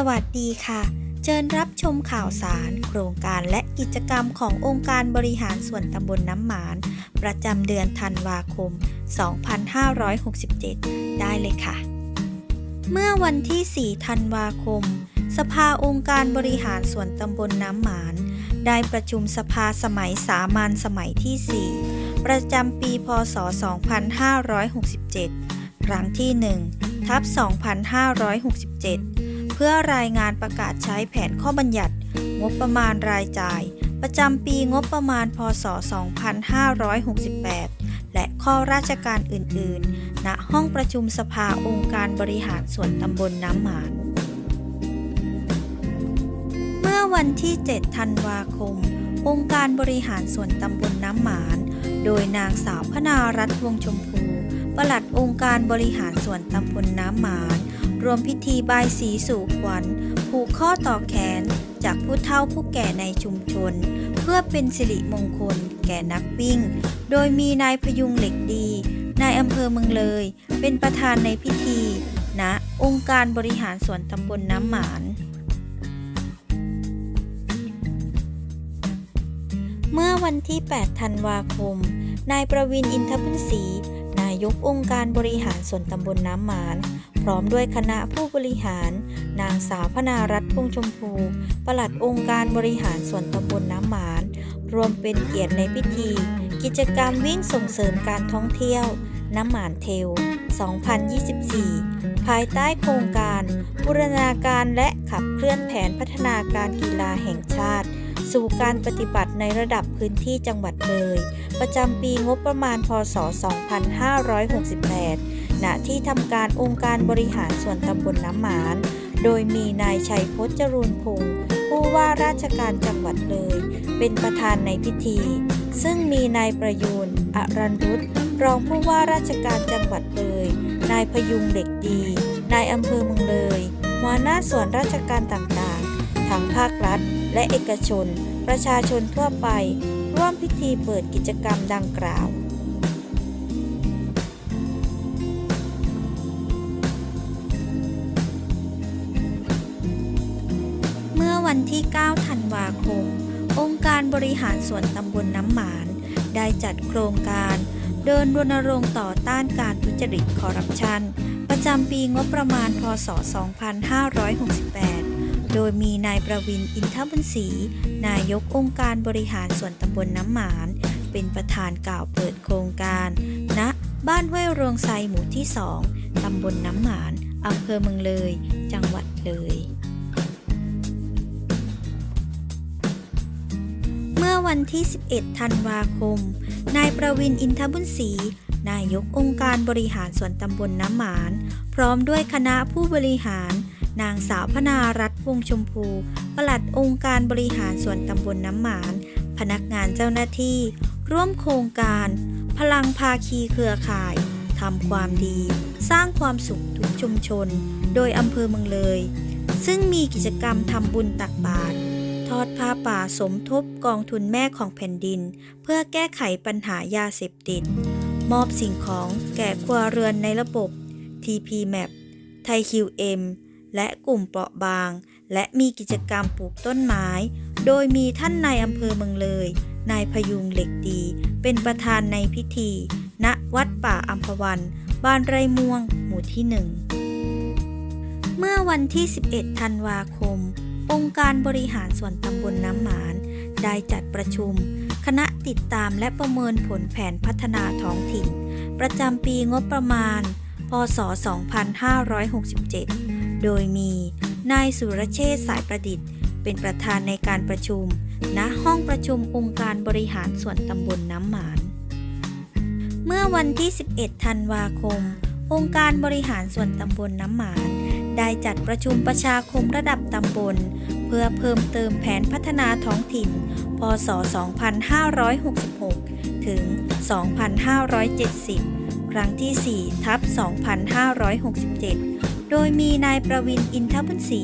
สวัสดีค่ะ เชิญรับชมข่าวสาร โครงการและกิจกรรมขององค์การบริหารส่วนตำบลน้ำหมาน ประจำเดือนธันวาคม 2567 ได้เลยค่ะ เมื่อวันที่ 4 ธันวาคม สภาองค์การบริหารส่วนตำบลน้ำหมาน ได้ประชุมสภาสมัยสามัญสมัยที่ 4 ประจำปีพศ 2567 ครั้งที่ 1 ทับ 2567 เพื่อรายงานประกาศใช้แผนข้อบัญญัติ งบประมาณรายจ่าย ประจำปีงบประมาณ พศ 2568 และข้อราชการอื่น ๆ ณ ห้องประชุมสภาองค์การบริหารส่วนตำบลน้ำหมานเมื่อวันที่ 7 ธันวาคม องค์การบริหารส่วนตำบลน้ำหมาน โดยนางสาวพนารัตน์วงชมพูปลัดองค์การบริหารส่วนตำบลน้ำหมาน รวมพิธีบายสีสู่ขวัญ ผูกข้อต่อแขนจากผู้เฒ่าผู้แก่ในชุมชน เพื่อเป็นสิริมงคล แก่นักวิ่ง โดยมีนายพยุงเหล็กดีนายอำเภอเมืองเลย เป็นประธานในพิธีณองค์การบริหารส่วนตำบลน้ำหมานเมื่อวันที่ 8 ธันวาคม นายประวินอินทพุนศรีนายกองค์การบริหารส่วนตำบลน้ำหมาน ร้อมด้วยคณะผู้บริหาร นางสาวพนารัตน์พงชมพู ปลัดองค์การบริหารส่วนตำบลน้ำหมาน รวมเป็นเกียรติในพิธี กิจกรรมวิ่งส่งเสริมการท่องเที่ยว น้ำหมานเทล 2024 ภายใต้โครงการบูรณาการและขับเคลื่อนแผนพัฒนาการกีฬาแห่งชาติ สู่การปฏิบัติในระดับพื้นที่จังหวัดเลย ประจำปีงบประมาณพศ 2568 ณที่ทำการองค์การบริหารส่วนตำบลน้ำหมาน โดยมีนายชัยพจน์จรูนพงศ์ผู้ว่าราชการจังหวัดเลย เป็นประธานในพิธี ซึ่งมีนายประยูนอรันรุตรองผู้ว่าราชการจังหวัดเลย นายพยุงเด็กดี นายอำเภอเมืองเลยหัวหน้าส่วนราชการต่างๆ ทั้งภาครัฐ และเอกชน ประชาชนทั่วไป ร่วมพิธีเปิดกิจกรรมดังกล่าว วันที่ 9 ธันวาคม องค์การบริหารส่วนตำบลน้ำหมาน ได้จัดโครงการ เดินรณรงค์ต่อต้านการทุจริตคอร์รัปชัน ประจำปีงบประมาณพศ 2568โดยมีนายประวินอินทบุญศรีนายกองค์การบริหารส่วนตำบลน้ำหมาน เป็นประธานกล่าวเปิดโครงการณบ้านห้วยโรงไซหมู่ที่ 2 ตำบลน้ำหมาน อำเภอเมืองเลย จังหวัดเลย เมื่อวันที่ 11 ธันวาคม นายประวินอินทบุญศรี นายกองค์การบริหารส่วนตำบลน้ำหมาน พร้อมด้วยคณะผู้บริหาร นางสาวพนารัตน์วงชมพู ปลัดองค์การบริหารส่วนตำบลน้ำหมาน พนักงานเจ้าหน้าที่ ร่วมโครงการ พลังภาคีเครือข่ายทำความดี สร้างความสุขทุกชุมชน โดยอำเภอเมืองเลย ซึ่งมีกิจกรรมทำบุญตักบาตร ทอดผ้าป่าสมทบกองทุนแม่ของแผ่นดิน เพื่อแก้ไขปัญหายาเสพติด มอบสิ่งของแก่ครัวเรือนในระบบ TP Map ไทย QM และกลุ่มเปราะบาง และมีกิจกรรมปลูกต้นไม้ โดยมีท่านนายอำเภอเมืองเลย นายพยุงเหล็กดี เป็นประธานในพิธี ณ วัดป่าอัมพวัน บ้านไรม่วง หมู่ที่หนึ่ง เมื่อวันที่ 11 ธันวาคม องค์การบริหารส่วนตำบลน้ำหมาน ได้จัดประชุม คณะติดตามและประเมินผลแผนพัฒนาท้องถิ่น ประจำปีงบประมาณ พศ 2567 โดยมีนายสุรเชษฐ์สายประดิษฐ์ เป็นประธานในการประชุม ณห้องประชุมองค์การบริหารส่วนตำบลน้ำหมาน เมื่อวันที่ 11 ธันวาคม องค์การบริหารส่วนตำบลน้ำหมาน ได้จัดประชุมประชาคมระดับตำบล เพื่อเพิ่มเติมแผนพัฒนาท้องถิ่น พศ 2566 ถึง 2570 ครั้งที่ 4 ทับ 2567 โดยมีนายประวินอินทบุญศรี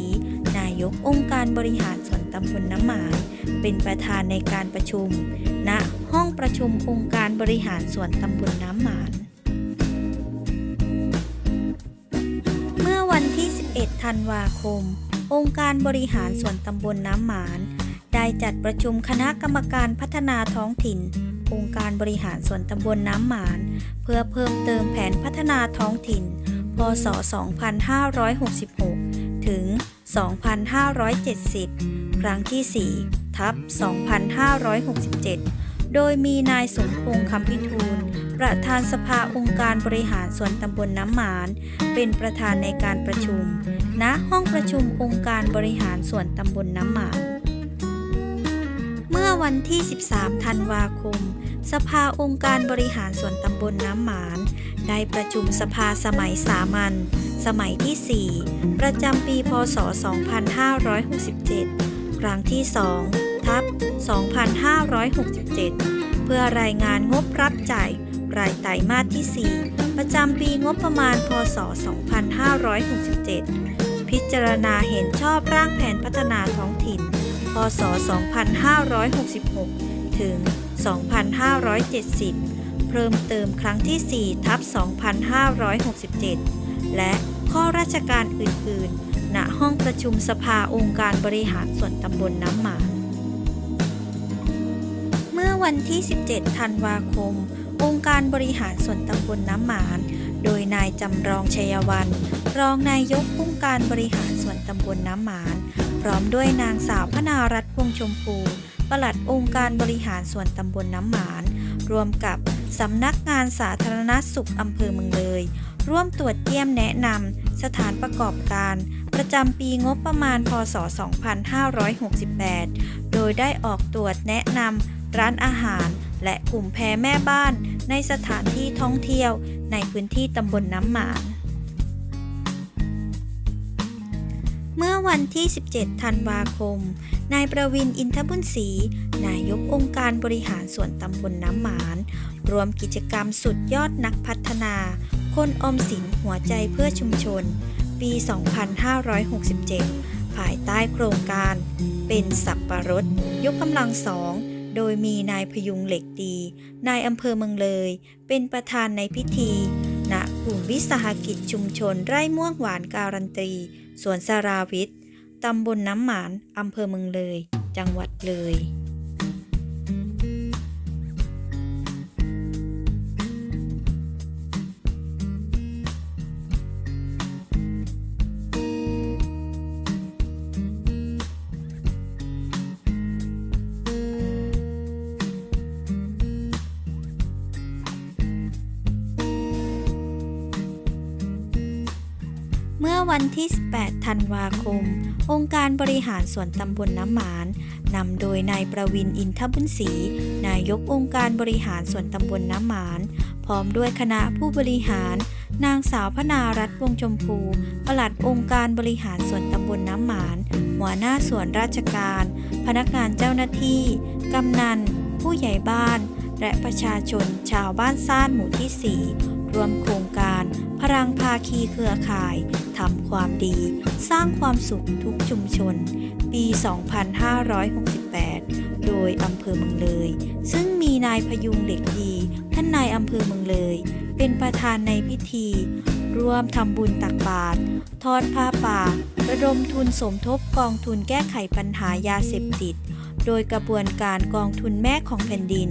นายกองค์การบริหารส่วนตำบลน้ำหมานเป็นประธานในการประชุมณห้องประชุมองค์การบริหารส่วนตำบลน้ำหมาน ธันวาคม องค์การบริหารส่วนตำบลน้ำหมาน ได้จัดประชุมคณะกรรมการพัฒนาท้องถิ่น องค์การบริหารส่วนตำบลน้ำหมาน เพื่อเพิ่มเติมแผนพัฒนาท้องถิ่น พศ 2566 ถึง 2570 ครั้งที่ 4 ทับ 2567 โดยมีนายสมพงษ์คำพิทูล ประธานสภาองค์การบริหารส่วนตำบลน้ำหมาน เป็นประธานในการประชุม ณ ห้องประชุมองค์การบริหารส่วนตำบลน้ำหมาน เมื่อวันที่ 13 ธันวาคม สภาองค์การบริหารส่วนตำบลน้ำหมาน ได้ประชุมสภาสมัยสามัญ สมัยที่ 4 ประจำปี พศ 2567 ครั้งที่ 2 ทับ 2567เพื่อรายงานงบรับจ่าย รายไตรมาสที่ 4 ประจำปีงบประมาณ พศ 2567 พิจารณาเห็นชอบร่างแผนพัฒนาท้องถิ่น พศ 2566 ถึง 2570 เพิ่มเติมครั้งที่ 4 ทับ 2567 และข้อราชการอื่น ๆ ณ ห้องประชุมสภาองค์การบริหารส่วนตำบลน้ำหมาเมื่อวันที่ 17 ธันวาคม องค์การบริหารส่วนตำบลน้ำหมาน โดยนายจำรองชัยวัน รองนายกองค์การบริหารส่วนตำบลน้ำหมาน พร้อมด้วยนางสาวพนารัตน์วงชมพูปลัดองค์การบริหารส่วนตำบลน้ำหมาน รวมกับสำนักงานสาธารณสุขอำเภอเมืองเลย ร่วมตรวจเยี่ยมแนะนำสถานประกอบการ ประจำปีงบประมาณ พศ 2568 โดยได้ออกตรวจแนะนำร้านอาหาร และกลุ่มแพรแม่บ้าน ในสถานที่ท่องเที่ยว ในพื้นที่ตำบลน้ำหมานเมื่อวันที่ 17 ธันวาคม นายประวินอินทบุญศรี นายกองค์การบริหารส่วนตำบลน้ำหมาน รวมกิจกรรมสุดยอดนักพัฒนา คนอมสินหัวใจเพื่อชุมชน ปี 2567 ภายใต้โครงการ เป็นสับปะรดยกกำลังสอง โดยมีนายพยุงเหล็กดี นายอำเภอเมืองเลย เป็นประธานในพิธี ณกลุ่มวิสาหกิจชุมชนไร่ม่วงหวานการันตี สวนสาราวิทย์ตำบลน้ำหมานอำเภอเมืองเลย จังหวัดเลย วันที่ 18 ธันวาคม องค์การบริหารส่วนตำบลน้ำหมานนำโดยนายประวินอินทบุญศรีนายกองค์การบริหารส่วนตำบลน้ำหมาน พร้อมด้วยคณะผู้บริหาร นางสาวพนารัตน์วงศ์ชมพูปลัดองค์การบริหารส่วนตำบลน้ำหมาน หัวหน้าส่วนราชการ พนักงานเจ้าหน้าที่ กำนัน ผู้ใหญ่บ้าน และประชาชนชาวบ้านซ่านหมู่ที่ 4 รวมโครงการ พลังภาคีเครือข่ายทำความดี สร้างความสุขทุกชุมชน ปี 2568 โดยอำเภอเมืองเลย ซึ่งมีนายพยุงเหล็กดี ท่านนายอำเภอเมืองเลย เป็นประธานในพิธี ร่วมทำบุญตักบาตรทอดผ้าป่า ระดมทุนสมทบกองทุนแก้ไขปัญหายาเสพติด โดยกระบวนการกองทุนแม่ของแผ่นดิน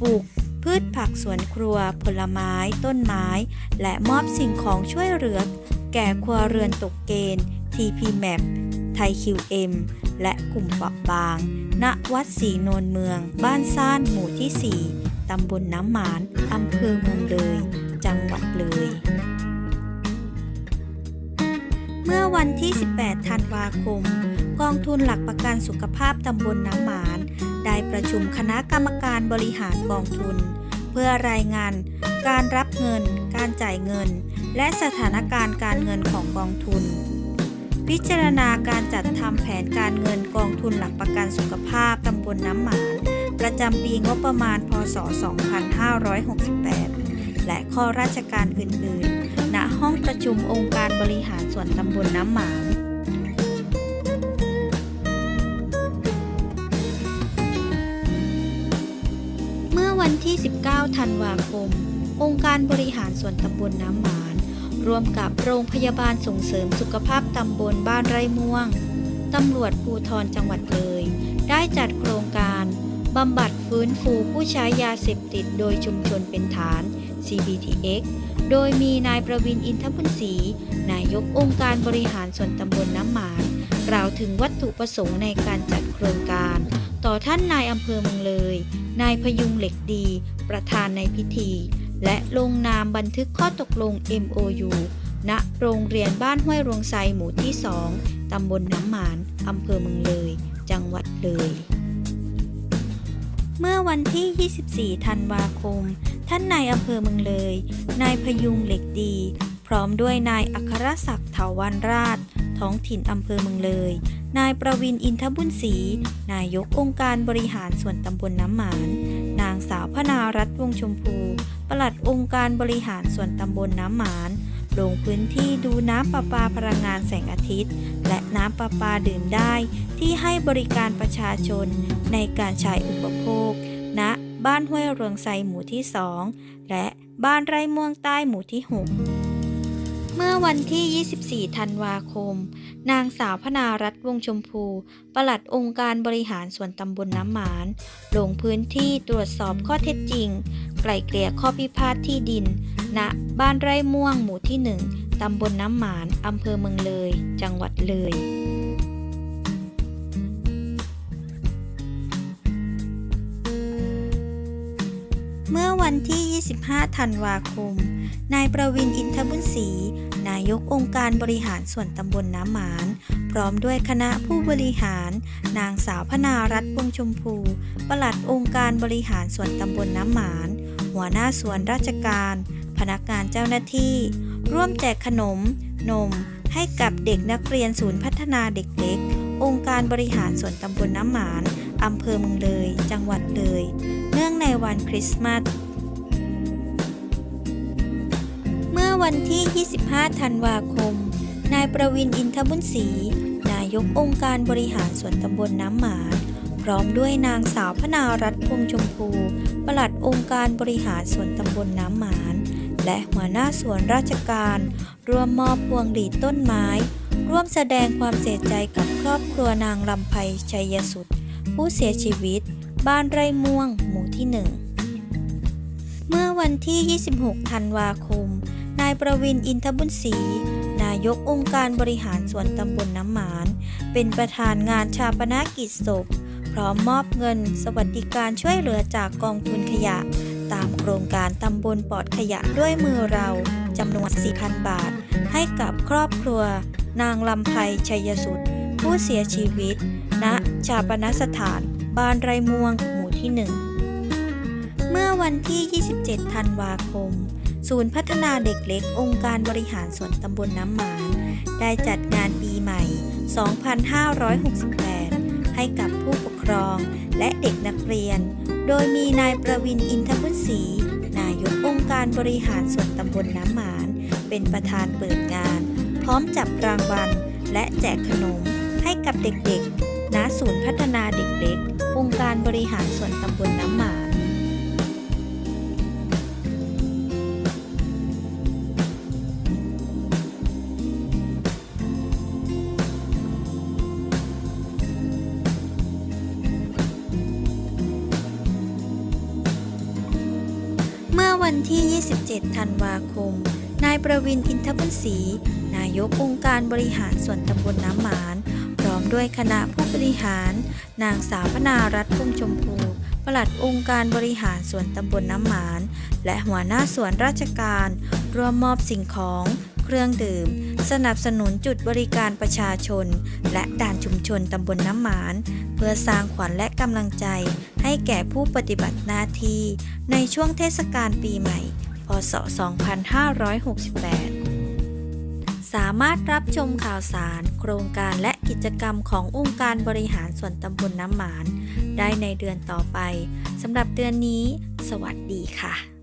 ปลูก พืชผักสวนครัว ผลไม้ ต้นไม้ และมอบสิ่งของช่วยเหลือ แก่ครัวเรือนตกเกณฑ์ TP MAP ไทย QM และกลุ่มเปราะบาง ณ วัดศรีโนนเมือง บ้านซ่านหมู่ที่ 4 ตำบลน้ำหมาน อำเภอเมืองเลย จังหวัดเลย เมื่อวันที่ 18 ธันวาคม กองทุนหลักประกันสุขภาพตำบลน้ำหมาน ได้ประชุมคณะกรรมการบริหารกองทุน เพื่อรายงาน การรับเงิน การจ่ายเงิน และสถานการณ์การเงินของกองทุน พิจารณาการจัดทำแผนการเงินกองทุนหลักประกันสุขภาพตำบลน้ำหมานประจำปีงบประมาณ พศ 2568 และข้อราชการอื่น ๆ ณ ห้องประชุมองค์การบริหารส่วนตำบลน้ำหมาน วันที่ 19 ธันวาคม องค์การบริหารส่วนตำบลน้ำหมาน ร่วมกับโรงพยาบาลส่งเสริมสุขภาพตำบลบ้านไร่ม่วง ตำรวจภูทรจังหวัดเลย ได้จัดโครงการบำบัดฟื้นฟูผู้ใช้ยาเสพติดโดยชุมชนเป็นฐาน CBTX โดยมีนายประวินอินทบุญศรีนายกองค์การบริหารส่วนตำบลน้ำหมานกล่าวถึงวัตถุประสงค์ในการจัดโครงการ ต่อท่านนายอำเภอเมืองเลย นายพยุงเหล็กดี ประธานในพิธี และลงนามบันทึกข้อตกลง MOU ณโรงเรียนบ้านห้วยรวงไซหมู่ที่ 2 ตำบลน้ำหมาน อำเภอเมืองเลย จังหวัดเลย เมื่อวันที่ 24 ธันวาคม ท่านนายอำเภอเมืองเลย นายพยุงเหล็กดี พร้อมด้วยนายอัครศักดิ์เถาวันราช ท้องถิ่นอำเภอเมืองเลย นายประวินอินทบุญศรี นายกองค์การบริหารส่วนตำบลน้ำหมาน นางสาวพนารัตน์วงชมพู ปลัดองค์การบริหารส่วนตำบลน้ำหมาน ลงพื้นที่ดูน้ำประปาพลังงานแสงอาทิตย์ และน้ำประปาดื่มได้ ที่ให้บริการประชาชนในการใช้อุปโภคณบ้านห้วยเรืองไซหมู่ที่ 2 และบ้านไร่ม่วงใต้หมู่ที่ 6 เมื่อวันที่ 24 ธันวาคม นางสาวพนารัตน์วงชมพู ปลัดองค์การบริหารส่วนตำบลน้ำหมาน ลงพื้นที่ตรวจสอบข้อเท็จจริง ไกล่เกลี่ยข้อพิพาทที่ดิน ณ บ้านไร่ม่วงหมู่ที่1ตำบลน้ำหมานอำเภอเมืองเลย จังหวัดเลยเมื่อวันที่ 25 ธันวาคม นายประวินอินทบุญศรี นายกองค์การบริหารส่วนตำบลน้ำหมาน พร้อมด้วยคณะผู้บริหาร นางสาวพนารัตน์วงชมพูปลัดองค์การบริหารส่วนตำบลน้ำหมาน หัวหน้าส่วนราชการ พนักงานเจ้าหน้าที่ ร่วมแจกขนม นม ให้กับเด็กนักเรียนศูนย์พัฒนาเด็กเล็ก องค์การบริหารส่วนตำบลน้ำหมานอำเภอเมืองเลย จังหวัดเลย เนื่องในวันคริสต์มาส อวันที่ 25 ธันวาคม นายประวินอินทบุญศรี นายกองค์การบริหารส่วนตำบลน้ำหมานพร้อมด้วยนางสาวพนารัตน์พงชมพู ปลัดองค์การบริหารส่วนตำบลน้ำหมาน และหัวหน้าส่วนราชการ ร่วมมอบพวงหลีดต้นไม้ ร่วมแสดงความเสียใจกับครอบครัวนางลำไพชัยสุด ผู้เสียชีวิต บ้านไร่ม่วง หมู่ที่หนึ่ง เมื่อวันที่ 26 ธันวาคม นายประวินอินทบุญศรีนายกองค์การบริหารส่วนตำบลน้ำหมาน เป็นประธานงานชาปนกิจศพ พร้อมมอบเงินสวัสดิการช่วยเหลือจากกองทุนขยะ ตามโครงการตำบลปลอดขยะด้วยมือเราจำนวน 4,000 บาท ให้กับครอบครัว นางลำไพชัยสุด ผู้เสียชีวิต ณ ชาปนสถาน บ้านไรม่วง หมู่ที่หนึ่งเมื่อวันที่ 27 ธันวาคม ศูนย์พัฒนาเด็กเล็ก องค์การบริหารส่วนตำบลน้ำหมาน ได้จัดงานปีใหม่ 2568 ให้กับผู้ปกครองและเด็กนักเรียน โดยมีนายประวินอินทบุญศรีนายกองค์การบริหารส่วนตำบลน้ำหมาน เป็นประธานเปิดงาน พร้อมจับรางวัล และแจกขนมให้กับเด็กๆณศูนย์พัฒนาเด็กเล็ก องค์การบริหารส่วนตำบลน้ำหมาน วันที่ 27 ธันวาคม นายประวินอินทบุญศรี นายกองค์การบริหารส่วนตำบลน้ำหมาน พร้อมด้วยคณะผู้บริหาร นางสาวพนารัตน์พุ่มชมพูปลัดองค์การบริหารส่วนตำบลน้ำหมาน และหัวหน้าส่วนราชการ ร่วมมอบสิ่งของ เครื่องดื่ม สนับสนุนจุดบริการประชาชน และด่านชุมชนตำบลน้ำหมาน เพื่อสร้างขวัญและกำลังใจ ให้แก่ผู้ปฏิบัติหน้าที่ในช่วงเทศกาลปีใหม่ พศ 2568สามารถรับชมข่าวสาร โครงการและกิจกรรมขององค์การบริหารส่วนตำบลน้ำหมาน ได้ในเดือนต่อไปสำหรับเดือนนี้ สวัสดีค่ะ